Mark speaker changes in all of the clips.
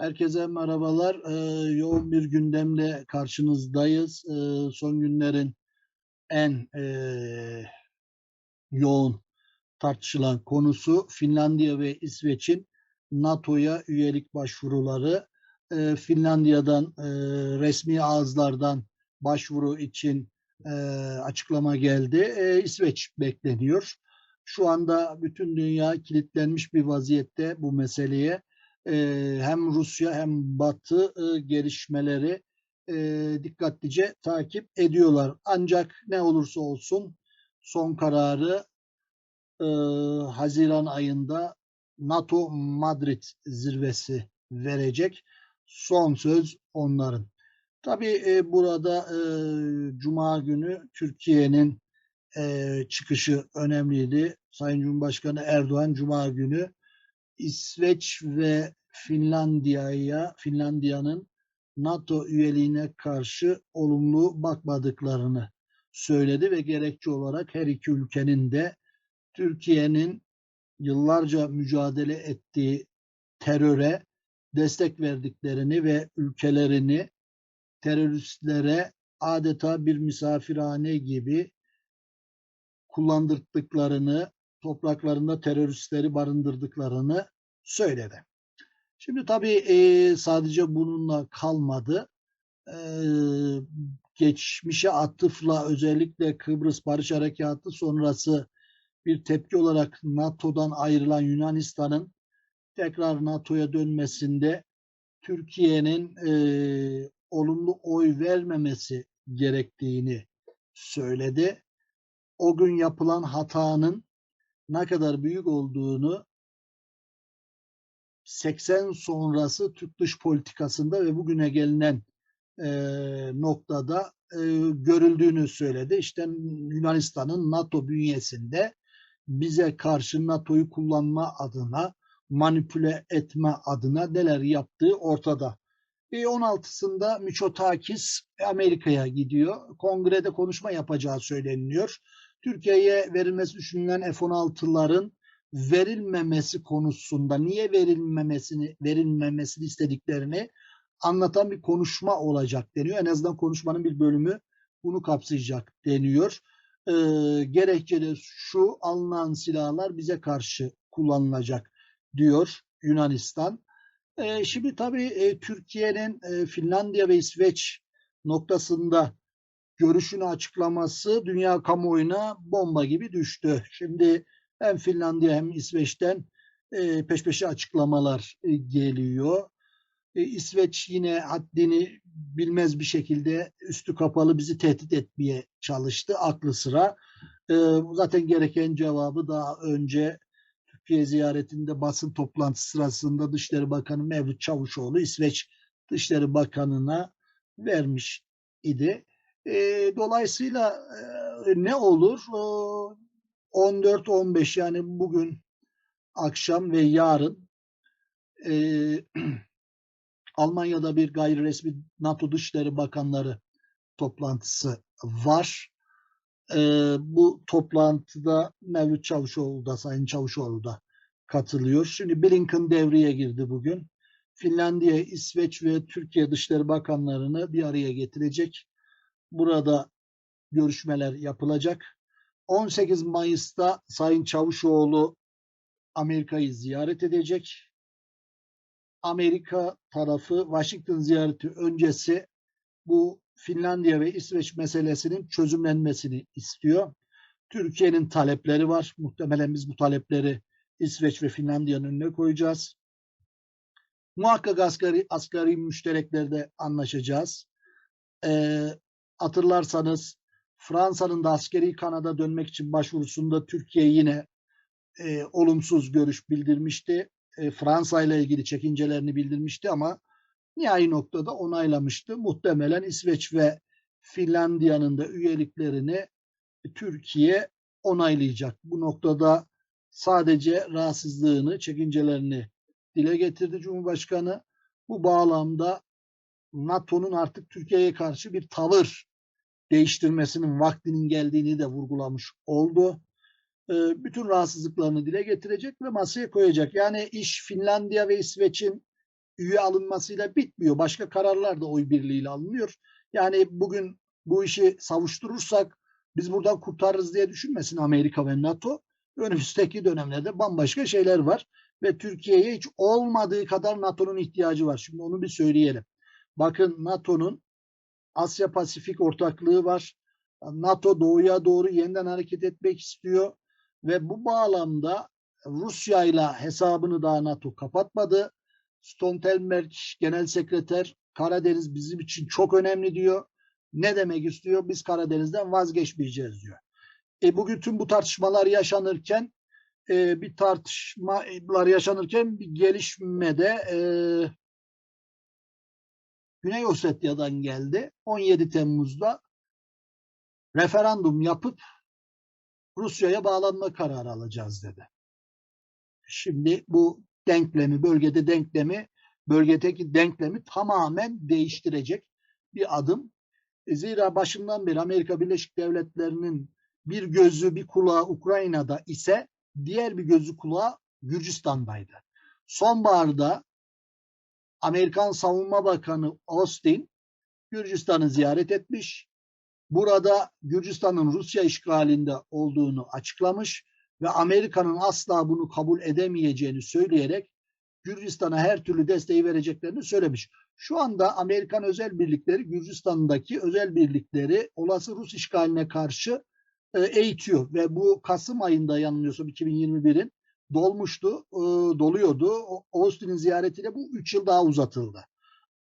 Speaker 1: Herkese merhabalar. Ee, yoğun bir gündemle karşınızdayız. Ee, son günlerin en e, yoğun tartışılan konusu Finlandiya ve İsveç'in NATO'ya üyelik başvuruları. Ee, Finlandiya'dan e, resmi ağızlardan başvuru için e, açıklama geldi. E, İsveç bekleniyor. Şu anda bütün dünya kilitlenmiş bir vaziyette bu meseleye hem Rusya hem Batı gelişmeleri dikkatlice takip ediyorlar. Ancak ne olursa olsun son kararı Haziran ayında NATO Madrid zirvesi verecek. Son söz onların. Tabii burada Cuma günü Türkiye'nin çıkışı önemliydi. Sayın Cumhurbaşkanı Erdoğan Cuma günü İsveç ve Finlandiya'ya Finlandiya'nın NATO üyeliğine karşı olumlu bakmadıklarını söyledi ve gerekçe olarak her iki ülkenin de Türkiye'nin yıllarca mücadele ettiği teröre destek verdiklerini ve ülkelerini teröristlere adeta bir misafirhane gibi kullandırdıklarını, topraklarında teröristleri barındırdıklarını söyledi. Şimdi tabii e, sadece bununla kalmadı. E, geçmişe atıfla özellikle Kıbrıs Barış Harekatı sonrası bir tepki olarak NATO'dan ayrılan Yunanistan'ın tekrar NATO'ya dönmesinde Türkiye'nin e, olumlu oy vermemesi gerektiğini söyledi. O gün yapılan hatanın ne kadar büyük olduğunu 80 sonrası Türk dış politikasında ve bugüne gelinen e, noktada e, görüldüğünü söyledi. İşte Yunanistan'ın NATO bünyesinde bize karşı NATO'yu kullanma adına, manipüle etme adına neler yaptığı ortada. E 16'sında Miçotakis Amerika'ya gidiyor. Kongrede konuşma yapacağı söyleniyor. Türkiye'ye verilmesi düşünülen F-16'ların verilmemesi konusunda niye verilmemesini verilmemesini istediklerini anlatan bir konuşma olacak deniyor. En azından konuşmanın bir bölümü bunu kapsayacak deniyor. Ee, gerekçe şu alınan silahlar bize karşı kullanılacak diyor Yunanistan. Ee, şimdi tabii e, Türkiye'nin e, Finlandiya ve İsveç noktasında görüşünü açıklaması dünya kamuoyuna bomba gibi düştü. Şimdi hem Finlandiya hem İsveç'ten e, peş peşe açıklamalar e, geliyor. E, İsveç yine haddini bilmez bir şekilde üstü kapalı bizi tehdit etmeye çalıştı aklı sıra. E, zaten gereken cevabı daha önce Türkiye ziyaretinde basın toplantısı sırasında Dışişleri Bakanı Mevlüt Çavuşoğlu İsveç Dışişleri Bakanı'na vermiş idi. E, dolayısıyla e, ne olur? E, 14-15 yani bugün akşam ve yarın e, Almanya'da bir gayri resmi NATO Dışişleri Bakanları toplantısı var. E, bu toplantıda Mevlüt Çavuşoğlu da Sayın Çavuşoğlu da katılıyor. Şimdi Blinken devreye girdi bugün. Finlandiya, İsveç ve Türkiye Dışişleri Bakanlarını bir araya getirecek. Burada görüşmeler yapılacak. 18 Mayıs'ta Sayın Çavuşoğlu Amerika'yı ziyaret edecek. Amerika tarafı Washington ziyareti öncesi bu Finlandiya ve İsveç meselesinin çözümlenmesini istiyor. Türkiye'nin talepleri var. Muhtemelen biz bu talepleri İsveç ve Finlandiya'nın önüne koyacağız. Muhakkak asgari, asgari müştereklerde anlaşacağız. Ee, hatırlarsanız Fransa'nın da askeri Kanada dönmek için başvurusunda Türkiye yine e, olumsuz görüş bildirmişti. E, Fransa ile ilgili çekincelerini bildirmişti ama nihai noktada onaylamıştı. Muhtemelen İsveç ve Finlandiya'nın da üyeliklerini Türkiye onaylayacak. Bu noktada sadece rahatsızlığını, çekincelerini dile getirdi Cumhurbaşkanı. Bu bağlamda NATO'nun artık Türkiye'ye karşı bir tavır değiştirmesinin vaktinin geldiğini de vurgulamış oldu. Ee, bütün rahatsızlıklarını dile getirecek ve masaya koyacak. Yani iş Finlandiya ve İsveç'in üye alınmasıyla bitmiyor. Başka kararlar da oy birliğiyle alınıyor. Yani bugün bu işi savuşturursak biz buradan kurtarırız diye düşünmesin Amerika ve NATO. Önümüzdeki dönemlerde bambaşka şeyler var ve Türkiye'ye hiç olmadığı kadar NATO'nun ihtiyacı var. Şimdi onu bir söyleyelim. Bakın NATO'nun Asya Pasifik ortaklığı var. NATO doğuya doğru yeniden hareket etmek istiyor ve bu bağlamda Rusya ile hesabını daha NATO kapatmadı. Stoltenberg Genel Sekreter Karadeniz bizim için çok önemli diyor. Ne demek istiyor? Biz Karadeniz'den vazgeçmeyeceğiz diyor. E bugün tüm bu tartışmalar yaşanırken e, bir tartışmalar yaşanırken bir gelişmede e, Güney Osetya'dan geldi. 17 Temmuz'da referandum yapıp Rusya'ya bağlanma kararı alacağız dedi. Şimdi bu denklemi, bölgede denklemi, bölgedeki denklemi tamamen değiştirecek bir adım. E, zira başından beri Amerika Birleşik Devletleri'nin bir gözü bir kulağı Ukrayna'da ise diğer bir gözü kulağı Gürcistan'daydı. Sonbaharda Amerikan Savunma Bakanı Austin Gürcistan'ı ziyaret etmiş. Burada Gürcistan'ın Rusya işgalinde olduğunu açıklamış ve Amerika'nın asla bunu kabul edemeyeceğini söyleyerek Gürcistan'a her türlü desteği vereceklerini söylemiş. Şu anda Amerikan özel birlikleri Gürcistan'daki özel birlikleri olası Rus işgaline karşı e, eğitiyor ve bu Kasım ayında yanılmıyorsam 2021'in dolmuştu, e, doluyordu. Austin'in ziyaretiyle bu 3 yıl daha uzatıldı.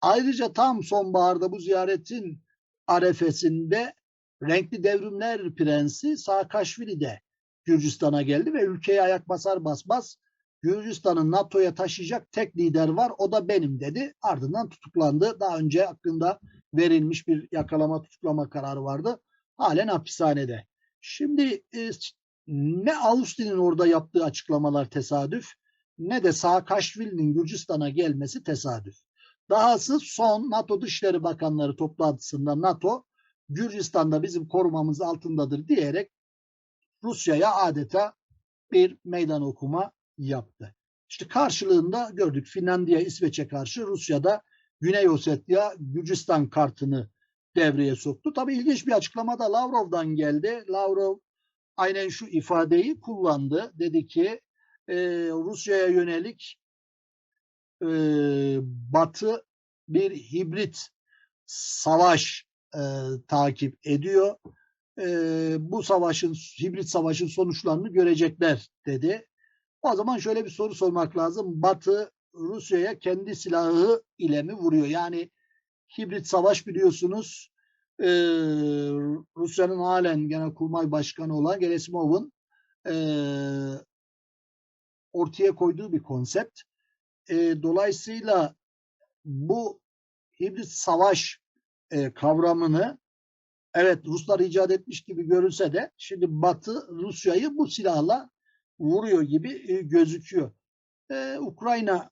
Speaker 1: Ayrıca tam sonbaharda bu ziyaretin arefesinde renkli devrimler prensi Saakashvili de Gürcistan'a geldi ve ülkeye ayak basar basmaz Gürcistan'ı NATO'ya taşıyacak tek lider var o da benim dedi. Ardından tutuklandı. Daha önce hakkında verilmiş bir yakalama tutuklama kararı vardı. Halen hapishanede. Şimdi e, ne Austin'in orada yaptığı açıklamalar tesadüf ne de Saakashvili'nin Gürcistan'a gelmesi tesadüf. Dahası son NATO Dışişleri Bakanları toplantısında NATO Gürcistan'da bizim korumamız altındadır diyerek Rusya'ya adeta bir meydan okuma yaptı. İşte karşılığında gördük Finlandiya, İsveç'e karşı Rusya'da Güney Ossetya, Gürcistan kartını devreye soktu. Tabii ilginç bir açıklama da Lavrov'dan geldi. Lavrov aynen şu ifadeyi kullandı. Dedi ki e, Rusya'ya yönelik e, Batı bir hibrit savaş e, takip ediyor. E, bu savaşın, hibrit savaşın sonuçlarını görecekler dedi. O zaman şöyle bir soru sormak lazım. Batı Rusya'ya kendi silahı ile mi vuruyor? Yani hibrit savaş biliyorsunuz e, Rusya'nın halen Genelkurmay Başkanı olan Gerasimov'un e, ortaya koyduğu bir konsept. E, dolayısıyla bu hibrit savaş e, kavramını evet Ruslar icat etmiş gibi görülse de şimdi Batı Rusya'yı bu silahla vuruyor gibi e, gözüküyor. E, Ukrayna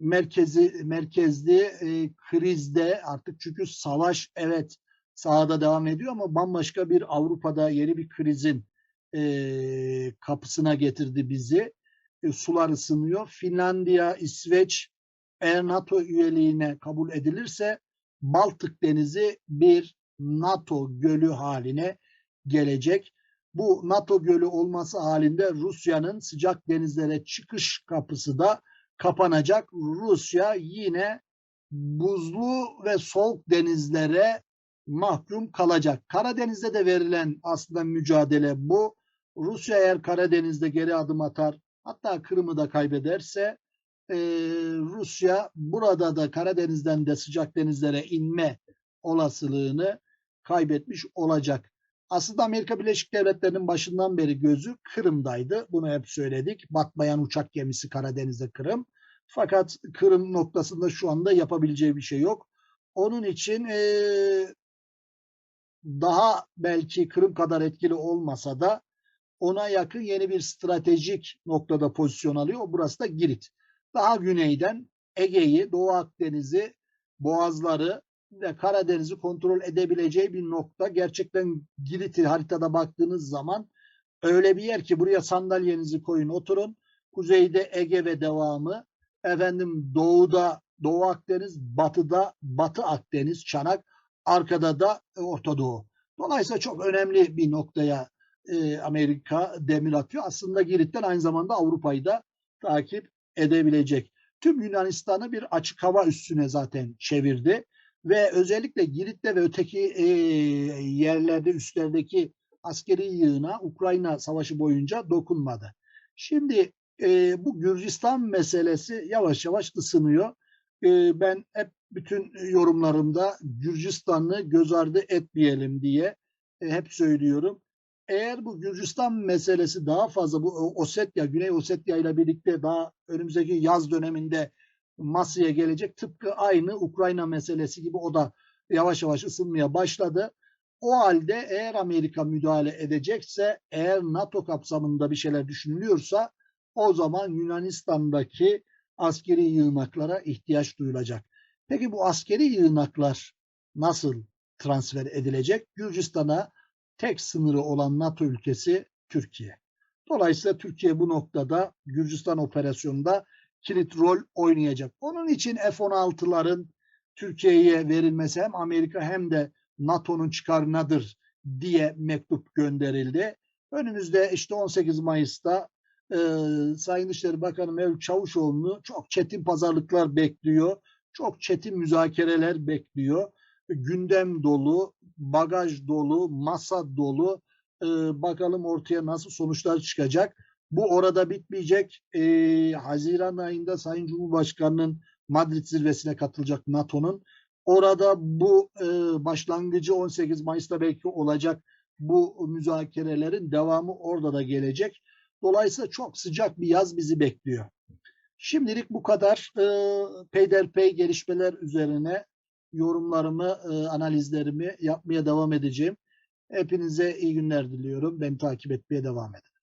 Speaker 1: merkezi merkezli e, krizde artık çünkü savaş evet sahada devam ediyor ama bambaşka bir Avrupa'da yeni bir krizin e, kapısına getirdi bizi. E, sular ısınıyor. Finlandiya, İsveç eğer NATO üyeliğine kabul edilirse Baltık Denizi bir NATO gölü haline gelecek. Bu NATO gölü olması halinde Rusya'nın sıcak denizlere çıkış kapısı da kapanacak. Rusya yine buzlu ve soğuk denizlere mahkum kalacak. Karadeniz'de de verilen aslında mücadele bu. Rusya eğer Karadeniz'de geri adım atar hatta Kırım'ı da kaybederse e, Rusya burada da Karadeniz'den de sıcak denizlere inme olasılığını kaybetmiş olacak. Aslında Amerika Birleşik Devletleri'nin başından beri gözü Kırım'daydı. Bunu hep söyledik. Batmayan uçak gemisi Karadeniz'de Kırım. Fakat Kırım noktasında şu anda yapabileceği bir şey yok. Onun için e, daha belki Kırım kadar etkili olmasa da ona yakın yeni bir stratejik noktada pozisyon alıyor. Burası da Girit. Daha güneyden Ege'yi, Doğu Akdeniz'i, Boğazları ve Karadeniz'i kontrol edebileceği bir nokta. Gerçekten Girit'i haritada baktığınız zaman öyle bir yer ki buraya sandalyenizi koyun oturun. Kuzeyde Ege ve devamı, efendim doğuda Doğu Akdeniz, batıda Batı Akdeniz, Çanak, arkada da Orta Doğu. Dolayısıyla çok önemli bir noktaya e, Amerika demir atıyor. Aslında Girit'ten aynı zamanda Avrupa'yı da takip edebilecek. Tüm Yunanistan'ı bir açık hava üssüne zaten çevirdi ve özellikle Girit'te ve öteki e, yerlerde üstlerdeki askeri yığına Ukrayna savaşı boyunca dokunmadı. Şimdi e, bu Gürcistan meselesi yavaş yavaş ısınıyor. E, ben hep bütün yorumlarımda Gürcistan'ı göz ardı etmeyelim diye e, hep söylüyorum. Eğer bu Gürcistan meselesi daha fazla bu Osetya, Güney Osetya ile birlikte daha önümüzdeki yaz döneminde masaya gelecek. Tıpkı aynı Ukrayna meselesi gibi o da yavaş yavaş ısınmaya başladı. O halde eğer Amerika müdahale edecekse, eğer NATO kapsamında bir şeyler düşünülüyorsa o zaman Yunanistan'daki askeri yığınaklara ihtiyaç duyulacak. Peki bu askeri yığınaklar nasıl transfer edilecek? Gürcistan'a tek sınırı olan NATO ülkesi Türkiye. Dolayısıyla Türkiye bu noktada Gürcistan operasyonunda kilit rol oynayacak. Onun için F-16'ların Türkiye'ye verilmesi hem Amerika hem de NATO'nun çıkarınadır diye mektup gönderildi. Önümüzde işte 18 Mayıs'ta e, Sayın Dışişleri Bakanı Mevlüt Çavuşoğlu'nu çok çetin pazarlıklar bekliyor. Çok çetin müzakereler bekliyor. Gündem dolu, bagaj dolu, masa dolu. E, bakalım ortaya nasıl sonuçlar çıkacak. Bu orada bitmeyecek. E, Haziran ayında Sayın Cumhurbaşkanı'nın Madrid zirvesine katılacak NATO'nun. Orada bu e, başlangıcı 18 Mayıs'ta belki olacak bu müzakerelerin devamı orada da gelecek. Dolayısıyla çok sıcak bir yaz bizi bekliyor. Şimdilik bu kadar e, peyderpey gelişmeler üzerine yorumlarımı, e, analizlerimi yapmaya devam edeceğim. Hepinize iyi günler diliyorum. Beni takip etmeye devam edin.